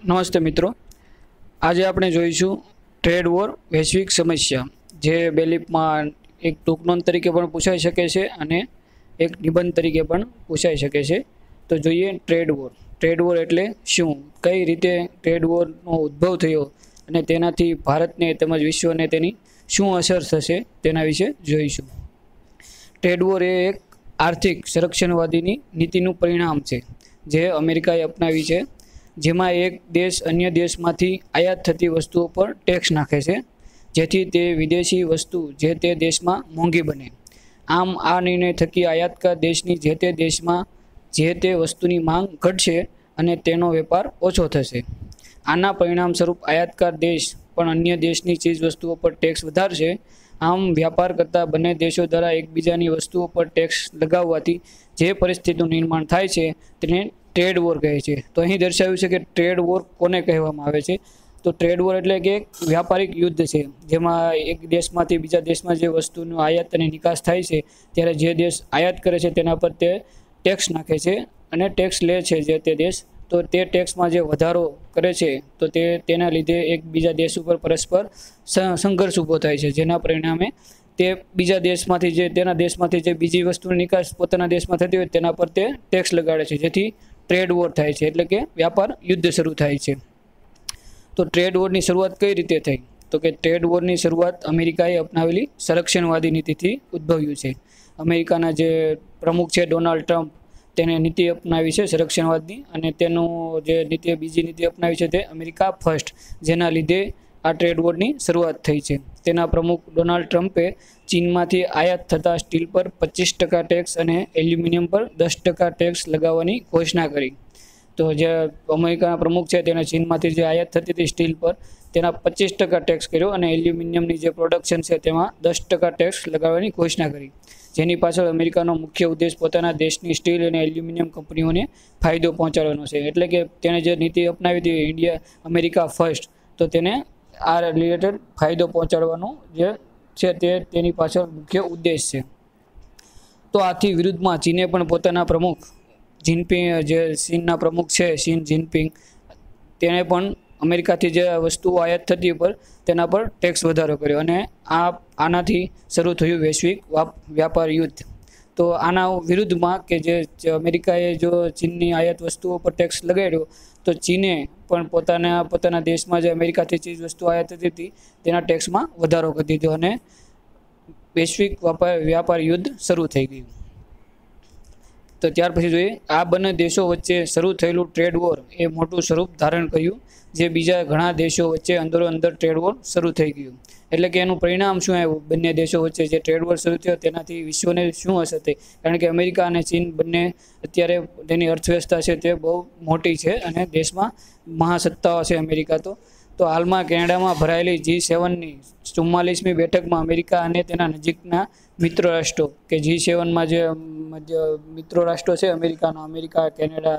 નમસ્તે મિત્રો. આજે આપણે જોઈશું ટ્રેડ વોર વૈશ્વિક સમસ્યા, જે બેલીફમાં એક ટૂંક નોંધ તરીકે પણ પૂછાઈ શકે છે અને એક નિબંધ તરીકે પણ પૂછાઈ શકે છે. તો જોઈએ ટ્રેડ વોર ટ્રેડ વોર એટલે શું? કઈ રીતે ટ્રેડ વોરનો ઉદ્ભવ થયો અને તેનાથી ભારતને તેમજ વિશ્વને તેની શું અસર થશે તેના વિશે જોઈશું. ટ્રેડ વોર એ એક આર્થિક સંરક્ષણવાદીની નીતિનું પરિણામ છે, જે અમેરિકાએ અપનાવી છે. જેમાં એક દેશ અન્ય દેશમાંથી આયાત થતી વસ્તુઓ પર ટેક્સ નાખે છે, જેથી તે વિદેશી વસ્તુ જે તે દેશમાં મોંઘી બને. આમ આ નિર્ણય થકી આયાતકાર દેશની જે તે દેશમાં જે તે વસ્તુની માંગ ઘટશે અને તેનો વેપાર ઓછો થશે. આના પરિણામ સ્વરૂપ આયાતકાર દેશ પણ અન્ય દેશની ચીજ વસ્તુઓ પર ટેક્સ વધારશે. આમ વ્યાપાર કરતા બંને દેશો દ્વારા એકબીજાની વસ્તુઓ પર ટેક્સ લગાવવાથી જે પરિસ્થિતિનું નિર્માણ થાય છે, તેને ટ્રેડ વોર કહે છે. તો અહીં દર્શાવ્યું છે કે ટ્રેડ વોર કોને કહેવામાં આવે છે? તો ટ્રેડ વોર એટલે કે વ્યાપારિક યુદ્ધ છે. જેમાં એક દેશમાંથી બીજા દેશમાં જે વસ્તુનો આયાત અને નિકાસ થાય છે, ત્યારે જે દેશ આયાત કરે છે તેના પર તે ટેક્સ નાખે છે અને ટેક્સ લે છે જે તે દેશ. તો તે ટેક્સમાં જે વધારો કરે છે, તો તે તેના લીધે એક બીજા દેશ ઉપર પરસ્પર સંઘર્ષ ઊભો થાય છે. જેના પરિણામે તે બીજા દેશમાંથી જે, તેના દેશમાંથી જે બીજી વસ્તુની નિકાસ પોતાના દેશમાં થતી હોય તેના પર તે ટેક્સ લગાડે છે. જેથી ટ્રેડ વોર થાય છે, એટલે કે વ્યાપાર યુદ્ધ શરૂ થાય છે. તો ટ્રેડ વોરની શરૂઆત કઈ રીતે થઈ? તો કે ટ્રેડ વોરની શરૂઆત અમેરિકાએ અપનાવેલી સંરક્ષણવાદી નીતિથી ઉદ્ભવ્યું છે. અમેરિકાના જે પ્રમુખ છે ડોનાલ્ડ ટ્રમ્પ, તેને નીતિ અપનાવી છે સંરક્ષણવાદની અને તેનું જે નીતિ, બીજી નીતિ અપનાવી છે તે અમેરિકા ફર્સ્ટ જેના લીધે આ ટ્રેડ વોરની શરૂઆત થઈ છે. તેના પ્રમુખ ડોનાલ્ડ ટ્રમ્પે ચીનમાંથી આયાત થતા સ્ટીલ પર પચીસ ટકા ટેક્સ અને એલ્યુમિનિયમ પર દસ ટકા ટેક્સ લગાવવાની ઘોષણા કરી. તો જે અમેરિકાના પ્રમુખ છે તેણે ચીનમાંથી જે આયાત થતી હતી સ્ટીલ પર, તેના પચીસ ટકા ટેક્સ કર્યો અને એલ્યુમિનિયમની જે પ્રોડક્શન છે તેમાં દસ ટકા ટેક્સ લગાવવાની ઘોષણા કરી. જેની પાછળ અમેરિકાનો મુખ્ય ઉદ્દેશ પોતાના દેશની સ્ટીલ અને એલ્યુમિનિયમ કંપનીઓને ફાયદો પહોંચાડવાનો છે. એટલે કે તેણે જે નીતિ અપનાવી હતી, ઇન્ડિયા, અમેરિકા ફર્સ્ટ તો તેને આ રિલેટેડ ફાયદો પહોંચાડવાનો જે છે તે તેની પાછળ મુખ્ય ઉદ્દેશ છે. તો આથી વિરુદ્ધમાં ચીને પણ પોતાના પ્રમુખ જિનપિંગ, જે ચીનના પ્રમુખ છે શીન જિનપિંગ, તેણે પણ અમેરિકાથી જે વસ્તુઓ આયાત થતી ઉપર તેના પર ટેક્સ વધારો કર્યો અને આ આનાથી શરૂ થયું વૈશ્વિક વ્યાપાર યુદ્ધ. તો આના વિરુદ્ધમાં કે જે અમેરિકાએ જો ચીનની આયાત વસ્તુઓ પર ટેક્સ લગાડ્યો તો ચીને પણ પોતાના પોતાના દેશમાં જે અમેરિકાથી ચીજ વસ્તુ આયાત થતી હતી, તેના ટેક્સમાં વધારો કરી દીધો અને વૈશ્વિક વ્યાપાર વ્યાપાર યુદ્ધ શરૂ થઈ ગયું. તો ત્યાર પછી જોઈએ, આ બંને દેશો વચ્ચે શરૂ થયેલું ટ્રેડ વોર એ મોટું સ્વરૂપ ધારણ કર્યું, જે બીજા ઘણા દેશો વચ્ચે અંદરો અંદર ટ્રેડ વોર શરૂ થઈ ગયું. એટલે કે એનું પરિણામ શું આવ્યું? બંને દેશો વચ્ચે જે ટ્રેડ વોર શરૂ થયો, તેનાથી વિશ્વને શું અસર થઈ? કારણ કે અમેરિકા અને ચીન બંને અત્યારે તેની અર્થવ્યવસ્થા છે તે બહુ મોટી છે અને દેશમાં મહાસત્તાઓ છે અમેરિકા તો. તો હાલમાં કેનેડામાં ભરાયેલી જી સેવનની ચુમ્માલીસમી બેઠકમાં અમેરિકા અને તેના નજીકના મિત્ર રાષ્ટ્રો કે જી સેવનમાં જે મિત્રો રાષ્ટ્રો છે, અમેરિકાનો, અમેરિકા, કેનેડા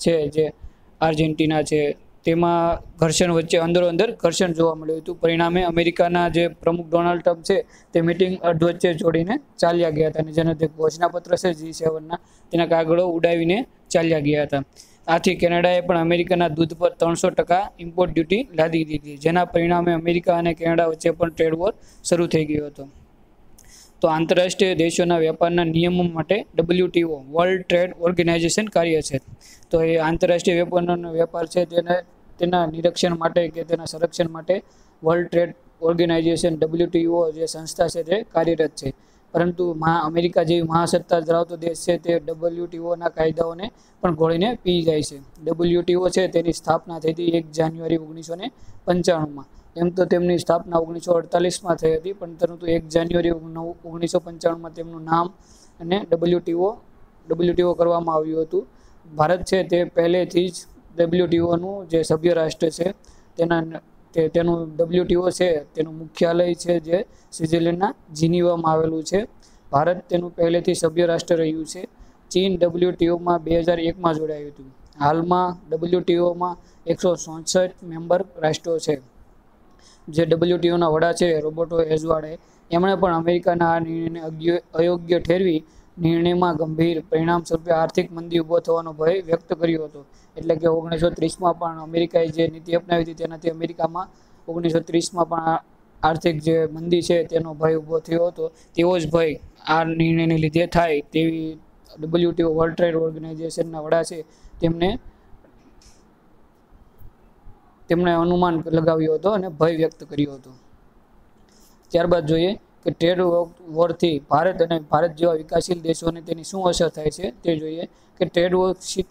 છે, જે આર્જેન્ટિના છે, તેમાં ઘર્ષણ વચ્ચે અંદરો અંદર ઘર્ષણ જોવા મળ્યું હતું. પરિણામે અમેરિકાના જે પ્રમુખ ડોનાલ્ડ ટ્રમ્પ છે, તે મિટિંગ અધવચ્ચે જોડીને ચાલ્યા ગયા હતા અને જેના જે ઘોષણાપત્ર છે, જી સેવનના, તેના કાગળો ઉડાવીને ચાલ્યા ગયા હતા. આથી કેનેડાએ પણ અમેરિકાના દૂધ પર ત્રણસો ટકા ઇમ્પોર્ટ ડ્યુટી લાદી દીધી. જેના પરિણામે અમેરિકા અને કેનેડા વચ્ચે પણ ટ્રેડ વોર શરૂ થઈ ગયો હતો. તો આંતરરાષ્ટ્રીય દેશોના વેપારના નિયમો માટે ડબલ્યુટીઓ વર્લ્ડ ટ્રેડ ઓર્ગેનાઇઝેશન કાર્ય છે. તો એ આંતરરાષ્ટ્રીય વેપારનો વેપાર છે તેને તેના નિરીક્ષણ માટે કે તેના સંરક્ષણ માટે વર્લ્ડ ટ્રેડ ઓર્ગેનાઇઝેશન ડબલ્યુટીઓ જે સંસ્થા છે તે કાર્યરત છે. પરંતુ મહા અમેરિકા જેવી મહાસત્તા ધરાવતો દેશ છે તે ડબલ્યુટીઓના કાયદાઓને પણ ઘોળીને પી જાય છે. ડબલ્યુટીઓ છે તેની સ્થાપના થઈ હતી એક જાન્યુઆરી ઓગણીસો ને પંચાણુંમાં. એમ તો તેમની સ્થાપના ઓગણીસો અડતાલીસમાં થઈ હતી, પણ પરંતુ એક જાન્યુઆરી ઓગણીસો પંચાણુંમાં તેમનું નામ અને ડબલ્યુટીઓ ડબલ્યુટીઓ કરવામાં આવ્યું હતું. ભારત છે તે પહેલેથી જ ડબલ્યુટીઓનું જે સભ્ય રાષ્ટ્ર છે, તેના તે તેનું ડબલ્યુટીઓ છે, તેનું મુખ્યાલય છે જે સ્વિટ્ઝરલેન્ડના જીનીવામાં આવેલું છે. ભારત તેનું પહેલેથી સભ્ય રાષ્ટ્ર રહ્યું છે. ચીન ડબલ્યુટીઓમાં બે હજાર એકમાં જોડાયું હતું. હાલમાં ડબલ્યુટીઓમાં એકસો ચોસઠ મેમ્બર રાષ્ટ્રો છે. જે ડબલ્યુટીઓના વડા છે રોબોટો એઝવાડે. એમણે પણ અમેરિકાના આ નિર્ણયને અયોગ્ય ઠેરવી નિર્ણયમાં ગંભીર પરિણામ સ્વરૂપે આર્થિક મંદી ઊભો થવાનો ભય વ્યક્ત કર્યો હતો. એટલે કે ઓગણીસો ત્રીસમાં પણ અમેરિકાએ જે નીતિ અપનાવી હતી તેનાથી અમેરિકામાં ઓગણીસો ત્રીસમાં પણ આર્થિક જે મંદી છે તેનો ભય ઊભો થયો હતો. તેવો જ ભય આ નિર્ણયને લીધે થાય તેવી ડબલ્યુટીઓ વર્લ્ડ ટ્રેડ ઓર્ગેનાઇઝેશનના વડા છે તેમને તેમણે અનુમાન લગાવ્યો હતો અને ભય વ્યક્ત કર્યો હતો. ત્યારબાદ જોઈએ કે ટ્રેડ વોરથી ભારત અને ભારત જેવા વિકાસશીલ દેશોને તેની શું અસર થાય છે તે જોઈએ કે ટ્રેડ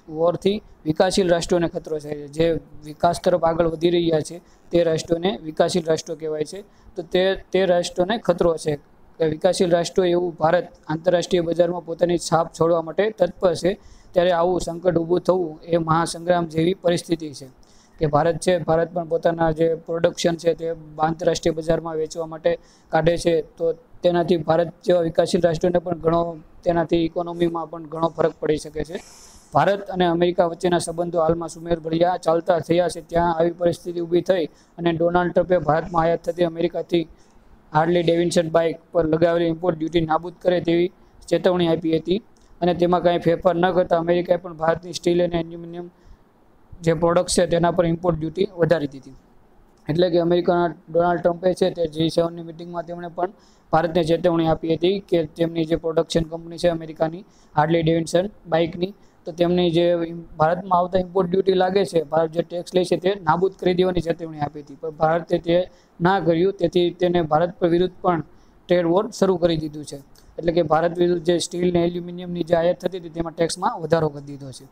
વોરથી વિકાસશીલ રાષ્ટ્રોને ખતરો થાય છે. જે વિકાસ તરફ આગળ વધી રહ્યા છે તે રાષ્ટ્રોને વિકાસશીલ રાષ્ટ્રો કહેવાય છે. તો તે તે રાષ્ટ્રોને ખતરો છે. કે વિકાસશીલ રાષ્ટ્રો એવું ભારત આંતરરાષ્ટ્રીય બજારમાં પોતાની છાપ છોડવા માટે તત્પર છે. ત્યારે આવું સંકટ ઊભું થવું એ મહાસંગ્રામ જેવી પરિસ્થિતિ છે. કે ભારત છે, ભારત પણ પોતાના જે પ્રોડક્શન છે તે આંતરરાષ્ટ્રીય બજારમાં વેચવા માટે કાઢે છે. તો તેનાથી ભારત જેવા વિકાસશીલ રાષ્ટ્રોને પણ ઘણો તેનાથી ઇકોનોમીમાં પણ ઘણો ફરક પડી શકે છે. ભારત અને અમેરિકા વચ્ચેના સંબંધો હાલમાં સુમેરભર્યા ચાલતા થયા છે. ત્યાં આવી પરિસ્થિતિ ઊભી થઈ અને ડોનાલ્ડ ટ્રમ્પે ભારતમાં આયાત થતી અમેરિકાથી હાર્ડલી ડેવિન્સન બાઇક પર લગાવેલી ઇમ્પોર્ટ ડ્યુટી નાબૂદ કરે તેવી ચેતવણી આપી હતી. અને તેમાં કાંઈ ફેરફાર ન કરતા અમેરિકાએ પણ ભારતની સ્ટીલ અને એલ્યુમિનિયમ જે પ્રોડક્ટ છે તેના પર ઇમ્પોર્ટ ડ્યુટી વધારી દીધી. એટલે કે અમેરિકાના ડોનાલ્ડ ટ્રમ્પે છે તે જી સેવનની મિટિંગમાં તેમણે પણ ભારતને ચેતવણી આપી હતી કે તેમની જે પ્રોડક્શન કંપની છે અમેરિકાની હાર્ડલી ડેવિન્સન બાઇકની તો તેમની જે ભારતમાં આવતા ઇમ્પોર્ટ ડ્યુટી લાગે છે, ભારત જે ટેક્સ લે છે તે નાબૂદ કરી દેવાની ચેતવણી આપી હતી. પણ ભારતે તે ના કર્યું, તેથી તેને ભારત પર વિરુદ્ધ પણ ટ્રેડ વોર શરૂ કરી દીધું છે. એટલે કે ભારત વિરુદ્ધ જે સ્ટીલ ને એલ્યુમિનિયમની જે આયાત થતી હતી તેમાં ટેક્સમાં વધારો કરી દીધો છે.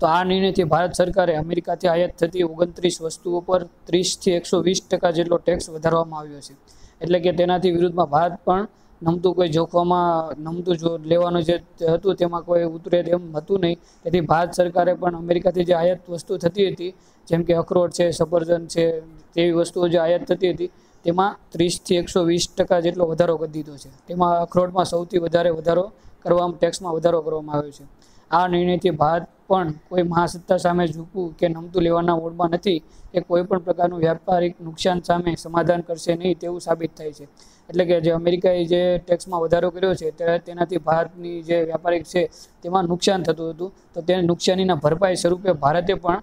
તો આ નિર્ણયથી ભારત સરકારે અમેરિકાથી આયાત થતી ઓગણત્રીસ વસ્તુઓ પર ત્રીસથી એકસો વીસ ટકા જેટલો ટેક્સ વધારવામાં આવ્યો છે. એટલે કે તેનાથી વિરુદ્ધમાં ભારત પણ નમતું કોઈ જોખવામાં નમતું જો લેવાનું જે હતું તેમાં કોઈ ઉતરે તેમ હતું નહીં. તેથી ભારત સરકારે પણ અમેરિકાથી જે આયાત વસ્તુ થતી હતી, જેમ કે અખરોટ છે, સફરજન છે, તેવી વસ્તુઓ જે આયાત થતી હતી, તેમાં ત્રીસથી એકસો વીસ ટકા જેટલો વધારો કરી દીધો છે. તેમાં અખરોટમાં સૌથી વધારે વધારો કરવામાં ટેક્સમાં વધારો કરવામાં આવ્યો છે. આ નિર્ણયથી ભારત પણ કોઈ મહાસત્તા સામે ઝૂકવું કે નમતું લેવાના મૂડમાં નથી કે કોઈ પણ પ્રકારનું વ્યાપારિક નુકસાન સામે સમાધાન કરશે નહીં તેવું સાબિત થાય છે. એટલે કે જે અમેરિકાએ જે ટેક્સમાં વધારો કર્યો છે તેનાથી ભારતની જે વ્યાપારિક છે, તેમાં નુકસાન થતું હતું. તો તે નુકસાનીના ભરપાઈ સ્વરૂપે ભારતે પણ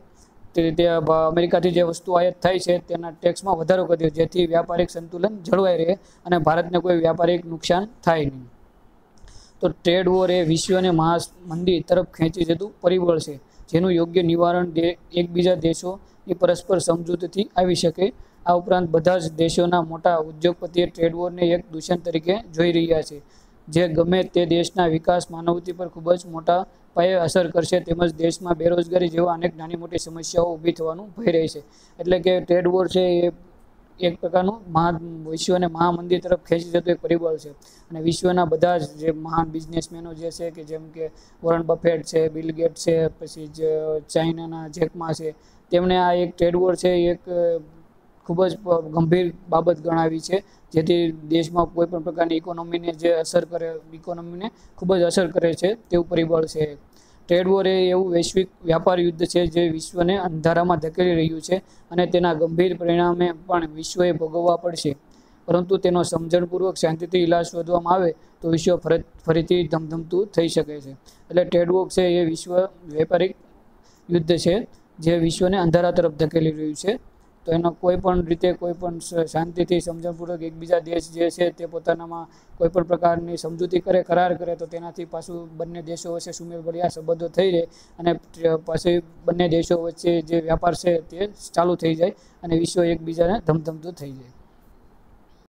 તે રીતે અમેરિકાથી જે વસ્તુ આયાત થાય છે, તેના ટેક્સમાં વધારો કર્યો, જેથી વ્યાપારિક સંતુલન જળવાઈ રહે અને ભારતને કોઈ વ્યાપારિક નુકસાન થાય નહીં. તો ટ્રેડ વોર એ વિશ્વને મહામંદી તરફ ખેંચી જતું પરિબળ છે, જેનું યોગ્ય નિવારણ એકબીજા દેશોની પરસ્પર સમજૂતીથી આવી શકે. આ ઉપરાંત બધા જ દેશોના મોટા ઉદ્યોગપતિએ ટ્રેડ વોરને એક દૂષણ તરીકે જોઈ રહ્યા છે, જે ગમે તે દેશના વિકાસ માનવતી પર ખૂબ જ મોટા પાયે અસર કરશે તેમજ દેશમાં બેરોજગારી જેવા અનેક નાની મોટી સમસ્યાઓ ઊભી થવાનું ભય રહે છે એટલે કે ટ્રેડ વોર છે એ એક પ્રકારનું મહા, વિશ્વને મહામંદિર તરફ ખેંચી જતું એક પરિબળ છે. અને વિશ્વના બધા જ જે મહાન બિઝનેસમેનો જે છે કે જેમ કે વોરન બફેટ છે, બિલ ગેટ છે, પછી જે ચાઇનાના જેકમા છે તેમણે આ એક ટ્રેડ વોર છે એક ખૂબ જ ગંભીર બાબત ગણાવી છે. જેથી દેશમાં કોઈ પણ પ્રકારની ઇકોનોમીને જે અસર કરે, ઇકોનોમીને ખૂબ જ અસર કરે છે, તેવું પરિબળ છે ટ્રેડ વોર એ એવું વૈશ્વિક વ્યાપાર યુદ્ધ છે જે વિશ્વને અંધારામાં ધકેલી રહ્યું છે અને તેના ગંભીર પરિણામે પણ વિશ્વએ ભોગવવા પડશે. પરંતુ તેનો સમજણપૂર્વક શાંતિથી ઇલાજ શોધવામાં આવે તો વિશ્વ ફરીથી ધમધમતું થઈ શકે છે. એટલે ટ્રેડ વોર છે એ વિશ્વ વેપારિક યુદ્ધ છે જે વિશ્વને અંધારા તરફ ધકેલી રહ્યું છે. તો એનો કોઈ પણ રીતે કોઈ પણ શાંતિથી સમજણપૂર્વક એકબીજા દેશ જે છે તે પોતાનામાં કોઈ પણ પ્રકારની સમજૂતી કરે, કરાર કરે તો તેનાથી પાછું બંને દેશો વચ્ચે સુમેળભર્યા સંબંધો થઈ રહે અને પછી બંને દેશો વચ્ચે જે વ્યાપાર છે તે ચાલુ થઈ જાય અને વિશ્વ એકબીજાને ધમધમતું થઈ જાય.